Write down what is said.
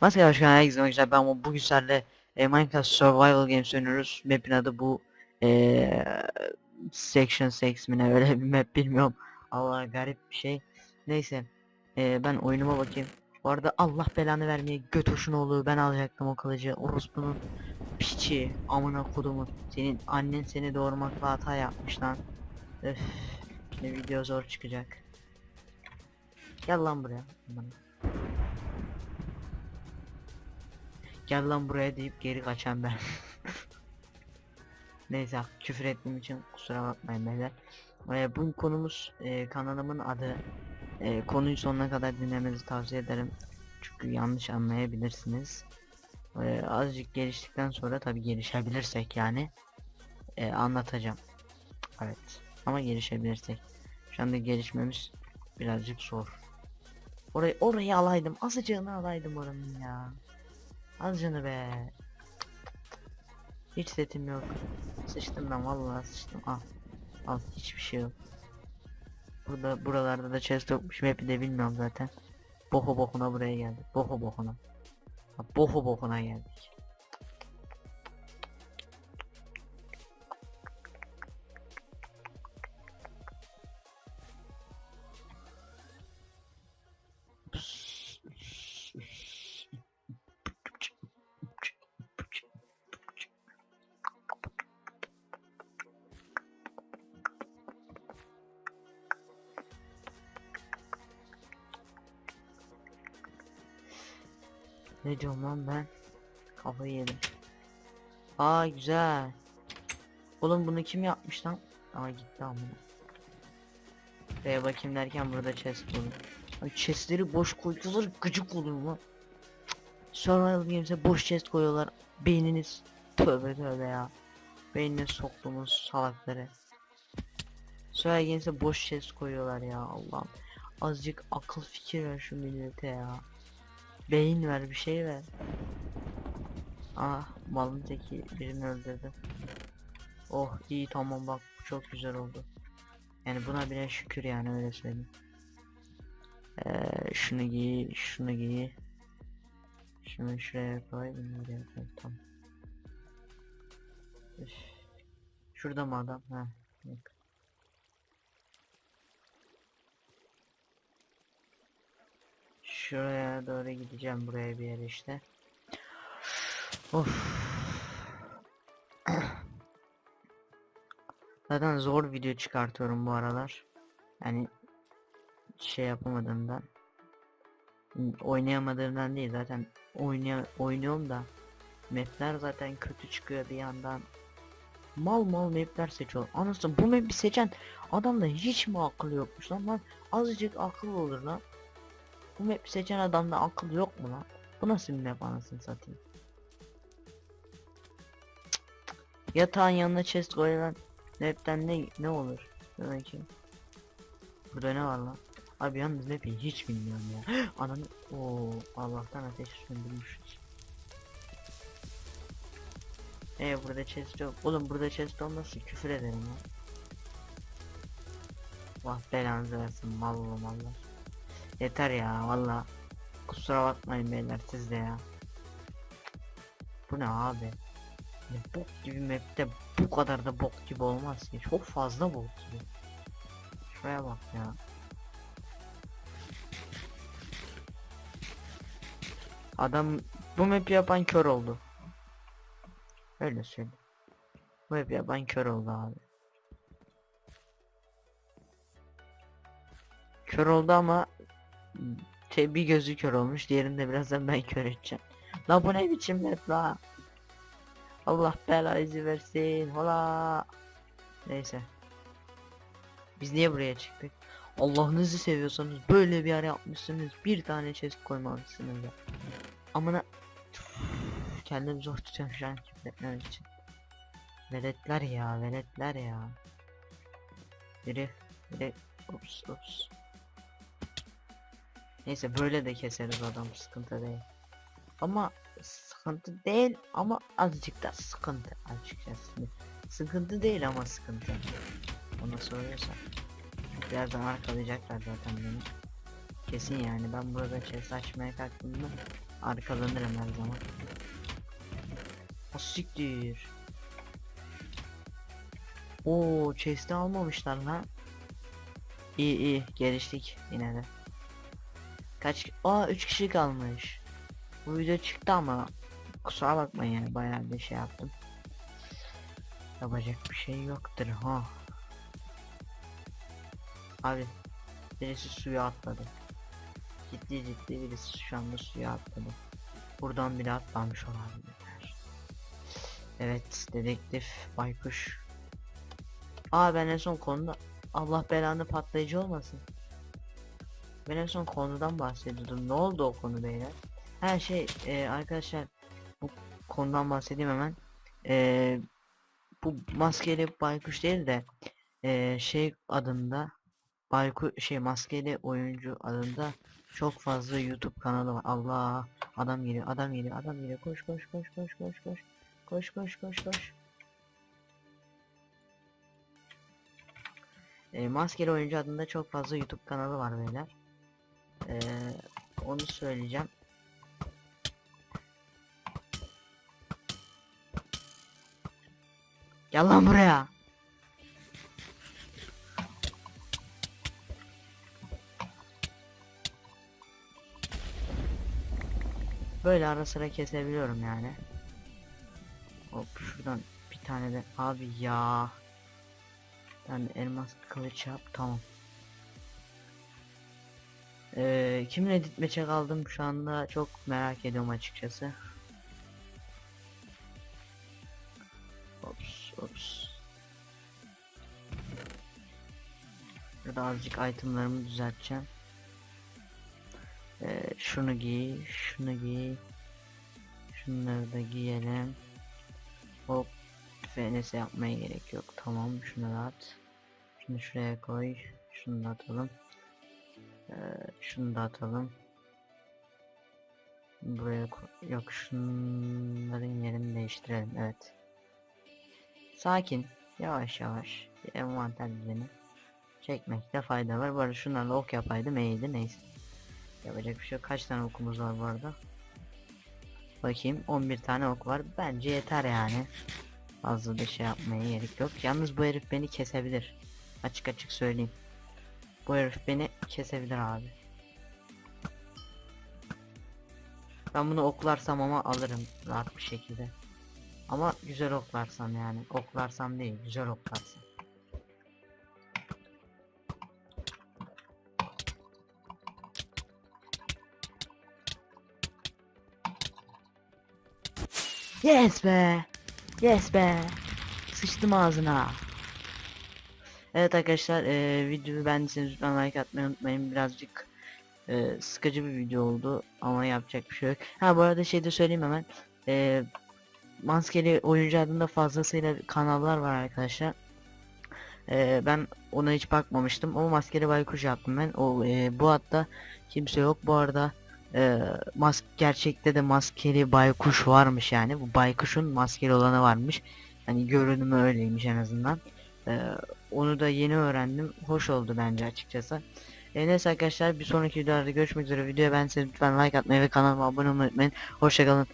Maske başkan herkese arkadaşlar ben bu bugün sizlerle e, Minecraft Survival Games oynuyoruz. Map'in adı bu e, Section 6 mi ne öyle bir map bilmiyorum. Allah garip bir şey. Neyse e, ben oyunuma bakayım. Bu arada Allah belanı vermeye göt hoşun oğlu ben alacaktım o kılıcı. Orospu'nun piçi amına kodumun. Senin annen seni doğurmakla hata yapmış lan. Öf, ne video zor çıkacak. Gel lan buraya. Aman. Gel lan buraya deyip geri kaçan ben. Neyse küfür ettiğim için kusura bakmayın beyler. Ee, bu konumuz e, kanalımın adı. E, konuyu sonuna kadar dinlemenizi tavsiye ederim. Çünkü yanlış anlayabilirsiniz. Ee, azıcık geliştikten sonra tabi gelişebilirsek yani e, anlatacağım. Evet ama gelişebilirsek. Şu anda gelişmemiz birazcık zor. Orayı orayı alaydım. Azıcığını alaydım oranın ya. Azıcını be. Hiç setim yok. Sıçtım ben vallahi sıçtım. Al. Al hiçbir şey yok. Burada buralarda da chest yokmuş. Map'i de bilmiyorum zaten. Boho bokuna buraya geldik. Boho bokuna. Ha, Boho bokuna geldik. Ne diyorum lan ben? Kafayı yedim. Aa güzel. Oğlum bunu kim yapmış lan? Aa gitti amına. Buraya bakayım derken burada chest buldum. Ay chestleri boş koydular gıcık oluyor lan. Survival Games'e boş chest koyuyorlar. Beyniniz tövbe tövbe ya. Beynine soktuğumuz salakları. Survival Games'e boş chest koyuyorlar ya Allah'ım. Azıcık akıl fikir ver şu millete ya. Beyin ver bir şey ver. Ah malın teki birini öldürdü. Oh iyi tamam bak çok güzel oldu. Yani buna bile şükür yani öyle söyleyeyim. Ee, şunu giy, şunu giy. Şunu şuraya koy, koy. Tamam. Üf. Şurada mı adam? Ha. Yok. Şuraya doğru gideceğim buraya bir yere işte. Of. Zaten zor video çıkartıyorum bu aralar. Yani şey yapamadığımdan oynayamadığımdan değil zaten oynaya oynuyorum da mapler zaten kötü çıkıyor bir yandan mal mal mapler seçiyor anasını bu map'i seçen adamda hiç mi akıl yokmuş lan lan azıcık akıl olur lan bu map seçen adamda akıl yok mu lan? Bu nasıl bir map anasını satayım? Yatağın yanına chest koyulan map'ten ne ne olur? Bakayım. Burada ne var lan? Abi yalnız map'i hiç bilmiyorum ya. Ananı o Allah'tan ateş söndürmüşüz. Ee burada chest yok. Oğlum burada chest olmazsa küfür ederim ya. Allah belanızı versin mallı mallar. Yeter ya valla. Kusura bakmayın beyler siz de ya. Bu ne abi? Ne bok gibi map'te bu kadar da bok gibi olmaz ki. Çok fazla bok gibi. Şuraya bak ya. Adam bu map'i yapan kör oldu. Öyle söyleyeyim. Bu map'i yapan kör oldu abi. Kör oldu ama şey bir gözü kör olmuş diğerinde birazdan ben kör edeceğim. La bu ne biçim map la? Allah belanızı versin. Hola. Neyse. Biz niye buraya çıktık? Allah'ınızı seviyorsanız böyle bir yer yapmışsınız. Bir tane chest koymamışsınız ya. Amına Kendimi zor tutuyorum şu an küfretmemek için. Veletler ya, veletler ya. Biri, biri, ups ups. Neyse böyle de keseriz adam sıkıntı değil. Ama sıkıntı değil ama azıcık da sıkıntı açıkçası. Sıkıntı değil ama sıkıntı. Ona soruyorsan. Birazdan arkalayacaklar zaten beni. Kesin yani ben burada chest açmaya kalktığımda arkalanırım her zaman. O siktir. Oo chest'i almamışlar lan. İyi iyi geliştik yine de. Kaç Aa 3 kişi kalmış. Bu video çıktı ama kusura bakmayın yani bayağı bir şey yaptım. Yapacak bir şey yoktur ha. Abi birisi suya atladı. Ciddi ciddi birisi şu anda suya atladı. Buradan bile atlamış olabilirler. Evet dedektif baykuş. Aa ben en son konuda Allah belanı patlayıcı olmasın. Ben en son konudan bahsediyordum. Ne oldu o konu beyler? Her şey e, arkadaşlar bu konudan bahsedeyim hemen. E, bu maskeli baykuş değil de e, şey adında bayku şey maskeli oyuncu adında çok fazla YouTube kanalı var. Allah adam geliyor adam geliyor adam geliyor koş koş koş koş koş koş koş koş koş koş e, maskeli oyuncu adında çok fazla YouTube kanalı var beyler. E, onu söyleyeceğim. Gel lan buraya. Böyle ara sıra kesebiliyorum yani. Hop şuradan bir tane de abi ya. Ben elmas kılıç yap tamam. Ee, kimin editmeçe kaldım şu anda çok merak ediyorum açıkçası. Ops ops. Burada azıcık itemlarımı düzelteceğim. Ee, şunu giy, şunu giy. Şunları da giyelim. Hop. FNS yapmaya gerek yok. Tamam şunu at. Şunu şuraya koy. Şunu da atalım. Ee, şunu da atalım. Buraya. Yok şunların yerini değiştirelim. Evet. Sakin. Yavaş yavaş. Bir envanter düzeni. Çekmekte fayda var. Bu arada şunlarla ok yapaydım iyiydi neyse. Yapacak bir şey yok. Kaç tane okumuz var bu arada? Bakayım 11 tane ok var. Bence yeter yani. Fazla da şey yapmaya gerek yok. Yalnız bu herif beni kesebilir. Açık açık söyleyeyim. Bu herif beni kesebilir abi. Ben bunu oklarsam ama alırım rahat bir şekilde. Ama güzel oklarsam yani. Oklarsam değil, güzel oklarsam. Yes be. Yes be. Sıçtım ağzına. Evet arkadaşlar eee videoyu beğendiyseniz lütfen like atmayı unutmayın. Birazcık eee, sıkıcı bir video oldu ama yapacak bir şey yok. Ha bu arada şey de söyleyeyim hemen. Eee maskeli oyuncu adında fazlasıyla kanallar var arkadaşlar. Eee, ben ona hiç bakmamıştım ama maskeli baykuş yaptım ben. O eee, bu hatta kimse yok. Bu arada eee mas gerçekte de maskeli baykuş varmış yani. Bu baykuşun maskeli olanı varmış. Hani görünümü öyleymiş en azından. Eee, onu da yeni öğrendim. Hoş oldu bence açıkçası. E, neyse arkadaşlar bir sonraki videolarda görüşmek üzere. Videoya ben lütfen like atmayı ve kanalıma abone olmayı unutmayın. Hoşçakalın.